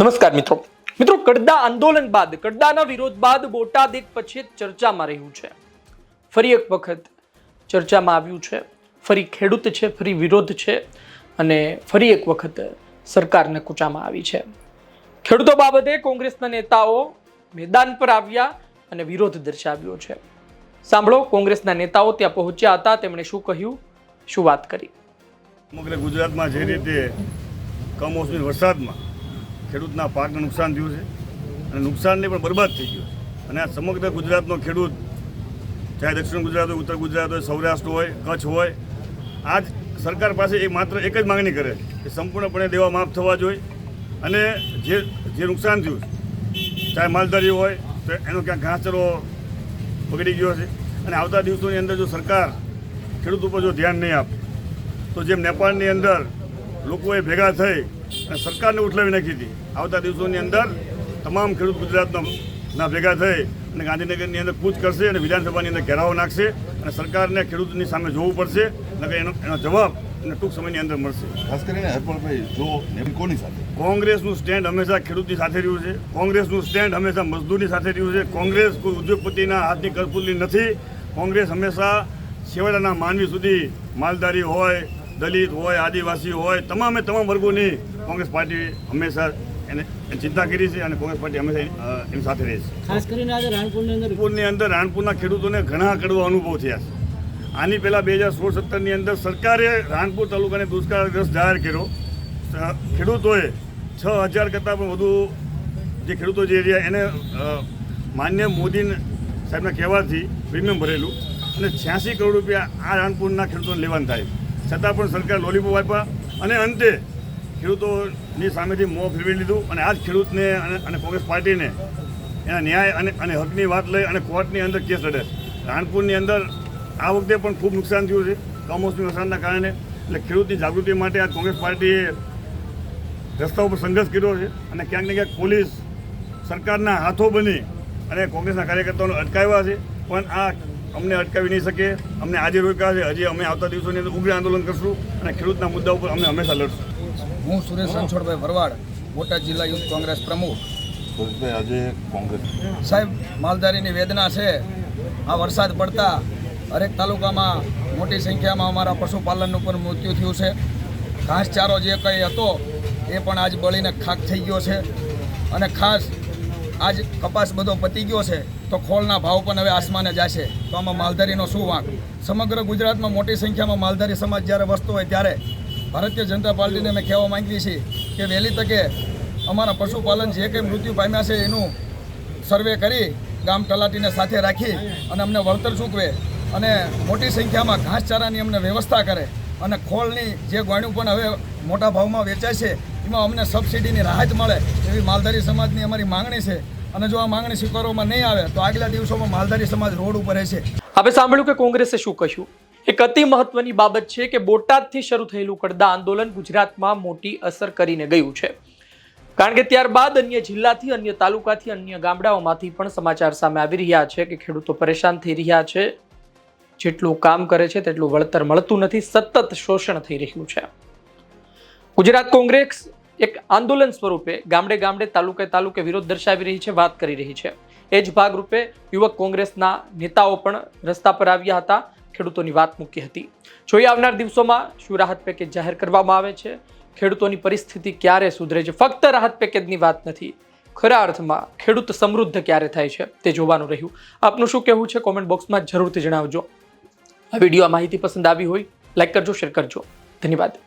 નમસ્કાર મિત્રો. મિત્રો, કડદા આંદોલન બાદ, કડદાના વિરોધ બાદ બોટાદ એક પછી ચર્ચામાં રહ્યું છે. ફરી એક વખત ચર્ચામાં આવ્યું છે. ફરી ખેડૂત છે, ફરી વિરોધ છે અને ફરી એક વખત સરકારને કૂચામાં આવી છે. ખેડૂતો બાબતે કોંગ્રેસના નેતાઓ મેદાન પર આવ્યા અને વિરોધ દર્શાવ્યો છે. સાંભળો, કોંગ્રેસના નેતાઓ ત્યાં પહોંચ્યા હતા, તેમણે શું કહ્યું? શું વાત કરી? સમગ્ર ગુજરાતમાં જે રીતે કમોસમી વરસાદમાં ખેડૂતના પાકને નુકસાન થયું છે અને નુકસાનને પણ બરબાદ થઈ ગયું અને આ સમગ્ર ગુજરાતનો ખેડૂત, ચાહે દક્ષિણ ગુજરાત હોય, ઉત્તર ગુજરાત હોય, સૌરાષ્ટ્ર હોય, કચ્છ હોય, આજ સરકાર પાસે એ માત્ર એક જ માગણી કરે કે સંપૂર્ણપણે દેવા માફ થવા જોઈએ અને જે જે નુકસાન થયું ચાહે માલધારી હોય, તો એનો ક્યાંક ઘાસચરો બગડી ગયો છે. અને આવતા દિવસોની અંદર જો સરકાર ખેડૂત ઉપર જો ધ્યાન નહીં આપે, તો જેમ નેપાળની અંદર લોકોએ ભેગા થઈ અને સરકારને ઉઠલાવી નાખી હતી. આવતા દિવસોની અંદર તમામ ખેડૂત ગુજરાતના ના ભેગા થઈ અને ગાંધીનગરની અંદર કૂચ કરશે અને વિધાનસભાની અંદર ઘેરાવો નાખશે અને સરકારને ખેડૂતની સામે જોવું પડશે નકર એનો એનો જવાબ અને ટૂંક સમયની અંદર મળશે. ખાસ કરીને હરપળભાઈ જો કોની સાથે? કોંગ્રેસનું સ્ટેન્ડ હંમેશા ખેડૂતની સાથે રહ્યું છે. કોંગ્રેસનું સ્ટેન્ડ હંમેશા મજદૂરની સાથે રહ્યું છે. કોંગ્રેસ કોઈ ઉદ્યોગપતિના હાથની કરપૂલી નથી. કોંગ્રેસ હંમેશા છેવાડાના માનવી સુધી માલધારી હોય દલિત હોય આદિવાસી હોય તમામે તમામ વર્ગોની કોંગ્રેસ પાર્ટી હંમેશા એને ચિંતા કરી છે અને કોંગ્રેસ પાર્ટી હંમેશા એની, સાથે રહી છે. ખાસ કરીને આજે રાણપુરની અંદર રાણપુરની અંદર રાણપુરના ખેડૂતોને ઘણા કડવા અનુભવ થયા છે. આની પહેલાં બે હજાર સોળ સત્તરની અંદર સરકારે રાણપુર તાલુકાને દુષ્કાળગ્રસ્ત જાહેર કર્યો. ખેડૂતોએ છ હજાર કરતાં પણ વધુ જે ખેડૂતો જે રહ્યા એને માન્ય મોદી સાહેબના કહેવાથી પ્રીમિયમ ભરેલું અને છ્યાસી કરોડ રૂપિયા આ રાણપુરના ખેડૂતોને લેવાનું થાય. છતાં પણ સરકાર લોલીપોપ આપ્યા અને અંતે ખેડૂતોની સામેથી મોં ફેરવી લીધું અને આ જ ખેડૂતને અને કોંગ્રેસ પાર્ટીને એના ન્યાય અને અને હકની વાત લઈ અને કોર્ટની અંદર કેસ લડે રાણપુરની અંદર આ વખતે પણ ખૂબ નુકસાન થયું છે, કમોસમી વરસાદના કારણે. એટલે ખેડૂતની જાગૃતિ માટે આ કોંગ્રેસ પાર્ટીએ રસ્તા ઉપર સંઘર્ષ કર્યો છે અને ક્યાંક ને ક્યાંક પોલીસ સરકારના હાથો બની અને કોંગ્રેસના કાર્યકર્તાઓને અટકાવ્યા છે. પણ આ અમને અટકાવી નહીં શકે અમને આજે રોકા છે. હજી અમે આવતા દિવસોની અંદર ઉગ્ર આંદોલન કરશું અને ખેડૂતના મુદ્દા ઉપર અમે હંમેશા લડશું. હું સુરેશ રણછોડભાઈ ભરવાડ બોટાદ જિલ્લા યુથ કોંગ્રેસ પ્રમુખ. આજે કોંગ્રેસ. સાહેબ માલધારીની વેદના છે. આ વરસાદ પડતા હરેક તાલુકામાં મોટી સંખ્યામાં અમારા પશુપાલનનું પણ મૃત્યુ થયું છે. ઘાસચારો જે કંઈ હતો એ પણ આજ બળીને ખાક થઈ ગયો છે. અને ખાસ આજ કપાસ બધો પતી ગયો છે, તો ખોળના ભાવ પણ હવે આસમાને જશે. તો આમાં માલધારીનો શું વાંક? સમગ્ર ગુજરાતમાં મોટી સંખ્યામાં માલધારી સમાજ જ્યારે વસતો હોય ત્યારે ભારતીય જનતા પાર્ટીને અમે કહેવા માંગીએ છીએ કે વહેલી તકે અમારા પશુપાલન જે કંઈ મૃત્યુ પામ્યા છે એનું સર્વે કરી ગામ તલાટીને સાથે રાખી અને અમને વળતર ચૂકવે અને મોટી સંખ્યામાં ઘાસચારાની અમને વ્યવસ્થા કરે અને ખોળની જે ગોણ્યું પણ હવે મોટા ભાવમાં વેચાય છે એમાં અમને સબસિડીની રાહત મળે એવી માલધારી સમાજની અમારી માંગણી છે. અને જો આ માંગણી સ્વીકારવામાં નહીં આવે, તો આગલા દિવસોમાં માલધારી સમાજ રોડ ઉપર રહેશે. આપણે સાંભળ્યું કે કોંગ્રેસે શું કહ્યું? એક અતિ મહત્વની બાબત છે કે બોટાદથી શરૂ થયેલું કડદા આંદોલન ગુજરાતમાં મોટી અસર કરીને ગયું છે. કારણ કે ત્યારબાદ અન્ય જિલ્લાથી, અન્ય તાલુકાથી, અન્ય ગામડાઓમાંથી પણ સમાચાર સામે આવી રહ્યા છે કે ખેડૂતો પરેશાન થઈ રહ્યા છે. જેટલું કામ કરે છે, તેટલું વળતર મળતું નથી. સતત શોષણ થઈ રહ્યું છે. ગુજરાત કોંગ્રેસ એક આંદોલન સ્વરૂપે ગામડે ગામડે, તાલુકે તાલુકે વિરોધ દર્શાવી રહી છે, વાત કરી રહી છે. એ જ ભાગરૂપે યુવક કોંગ્રેસના નેતાઓ પણ રસ્તા પર આવ્યા હતા, ખેડૂતોની વાત મૂકી હતી. જોઈએ આવનાર દિવસોમાં શું રાહત પેકેજ જાહેર કરવામાં આવે છે? ખેડૂતોની પરિસ્થિતિ ક્યારે સુધરે છે? ફક્ત રાહત પેકેજની વાત નથી, ખરા અર્થમાં ખેડૂત સમૃદ્ધ ક્યારે થાય છે તે જોવાનું રહ્યું. આપનું શું કહેવું છે? કોમેન્ટ બોક્સમાં જરૂરથી જણાવજો. આ વીડિયો માહિતી પસંદ આવી હોય, લાઈક કરજો, શેર કરજો. ધન્યવાદ.